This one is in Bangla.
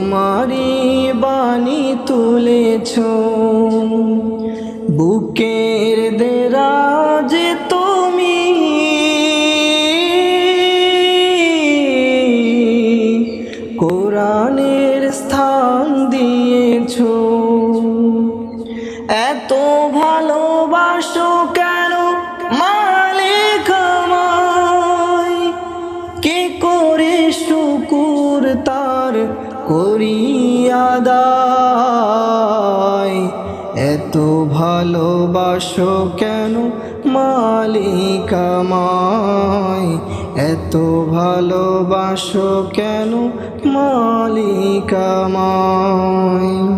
তোমারই বাণী তুলেছ। বুকের দেরাজ তুমি। কোরআনের স্থান দিয়েছ। এত ভালোবাসো কেন মালিক কে করে শুকুর তার করিয়াদায় এত ভালোবাসো কেন মালিক আমায়? এত ভালোবাসো কেন মালিক আমায়?